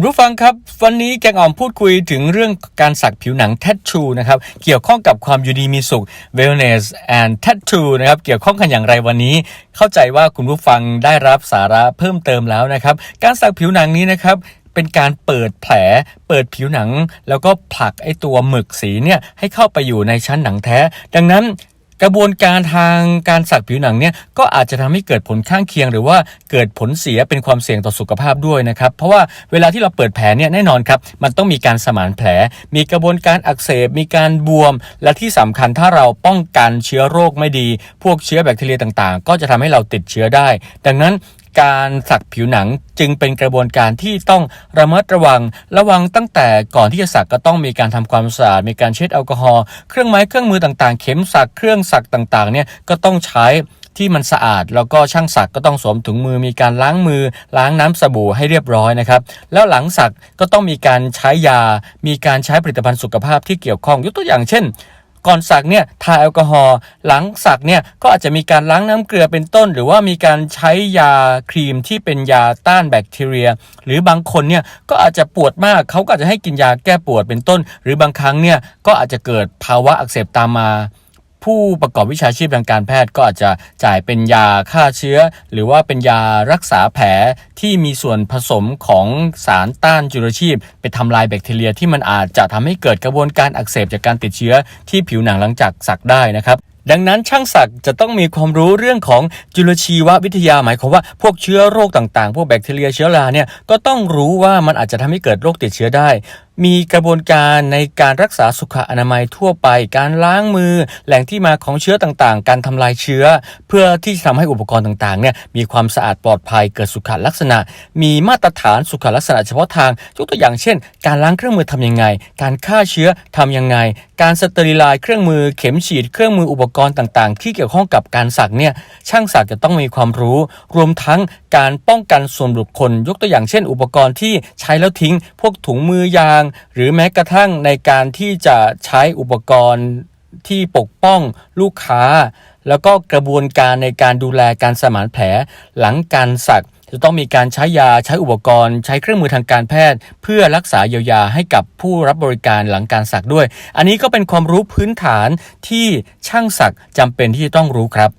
คุณผู้ฟังครับ วันนี้แกงอ่อมพูดคุยถึงเรื่องการสักผิวหนัง tattoo นะครับ เกี่ยวข้องกับความอยู่ดีมีสุข wellness and tattoo นะครับ เกี่ยวข้องกันอย่างไรวันนี้ เข้าใจว่าคุณผู้ฟังได้รับสาระเพิ่มเติมแล้วนะครับ การสักผิวหนังนี้นะครับเป็นการเปิดแผล เปิดผิวหนัง แล้วก็ผลักไอตัวหมึกสีเนี่ยให้เข้าไปอยู่ในชั้นหนังแท้ ดังนั้น กระบวนการทางการสักผิวหนังเนี่ยก็อาจจะทำให้เกิดผลข้างเคียง หรือว่าเกิดผลเสียเป็นความเสี่ยงต่อสุขภาพด้วยนะครับ เพราะว่าเวลาที่เราเปิดแผลเนี่ยแน่นอนครับมันต้องมีการสมานแผล มีกระบวนการอักเสบ มีการบวม และที่สำคัญถ้าเราป้องกันเชื้อโรคไม่ดี พวกเชื้อแบคทีเรียต่างๆ ก็จะทำให้เราติดเชื้อได้ ดังนั้น การสักผิวหนังจึงเป็นกระบวนการที่ต้องระมัดระวัง ระวังตั้งแต่ก่อนที่จะสักก็ต้องมีการทำความสะอาดมีการเช็ดแอลกอฮอล์เครื่องไม้เครื่องมือต่างๆ เข็มสักเครื่องสักต่างๆเนี่ยก็ต้องใช้ที่มันสะอาดแล้วก็ช่างสักก็ต้องสวมถุงมือมีการล้างมือ ล้างน้ำสบู่ให้เรียบร้อยนะครับ แล้วหลังสักก็ต้องมีการใช้ยา มีการใช้ผลิตภัณฑ์สุขภาพที่เกี่ยวข้องยกตัวอย่างเช่น ก่อนสักเนี่ยทาแอลกอฮอล์หลังสักเนี่ยก็อาจจะมีการล้างน้ำเกลือเป็นต้น หรือว่ามีการใช้ยาครีมที่เป็นยาต้านแบคทีเรีย หรือบางคนเนี่ยก็อาจจะปวดมากเขาก็อาจจะให้กินยาแก้ปวดเป็นต้น หรือบางครั้งเนี่ยก็อาจจะเกิดภาวะอักเสบตามมา ผู้ประกอบวิชาชีพทางการแพทย์ก็อาจจะจ่ายเป็นยาฆ่าเชื้อ หรือว่าเป็นยารักษาแผลที่มีส่วนผสมของสารต้านจุลชีพ ไปทำลายแบคทีเรียที่มันอาจจะทำให้เกิดกระบวนการอักเสบจากการติดเชื้อที่ผิวหนังหลังจากสักได้นะครับดังนั้นช่างศักดิ์จะต้องมีความรู้เรื่องของจุลชีววิทยาหมายความว่าพวกเชื้อโรคต่างๆ พวกแบคทีเรียเชื้อราเนี่ยก็ต้องรู้ว่ามันอาจจะทำให้เกิดโรคติดเชื้อได้ มีกระบวนการในการรักษาสุขอนามัยทั่วไป การล้างมือ แหล่งที่มาของเชื้อต่างๆ การทำลายเชื้อ เพื่อที่จะทำให้อุปกรณ์ต่างๆเนี่ยมีความสะอาดปลอดภัยเกิดสุขลักษณะ มีมาตรฐานสุขลักษณะเฉพาะทางยกตัวอย่างเช่น การล้างเครื่องมือทำยังไง การฆ่าเชื้อทำยังไง การสเตอริไลเครื่องมือเข็มฉีดเครื่องมืออุปกรณ์ต่างๆ ที่เกี่ยวข้องกับการสักเนี่ยช่างสักจะต้องมีความรู้ รวมทั้งการป้องกันส่วนบุคคล ยกตัวอย่างเช่น อุปกรณ์ที่ใช้แล้วทิ้ง พวกถุงมือยางหรือแม้กระทั่งในการที่จะใช้อุปกรณ์ที่ปกป้องลูกค้า แล้วก็กระบวนการในการดูแลการสมานแผลหลังการสักจะต้องมีการใช้ยาใช้อุปกรณ์ ใช้เครื่องมือทางการแพทย์ เพื่อรักษาเยียวยาให้กับผู้รับบริการหลังการสักด้วย อันนี้ก็เป็นความรู้พื้นฐานที่ช่างสักจำเป็นที่จะต้องรู้ครับ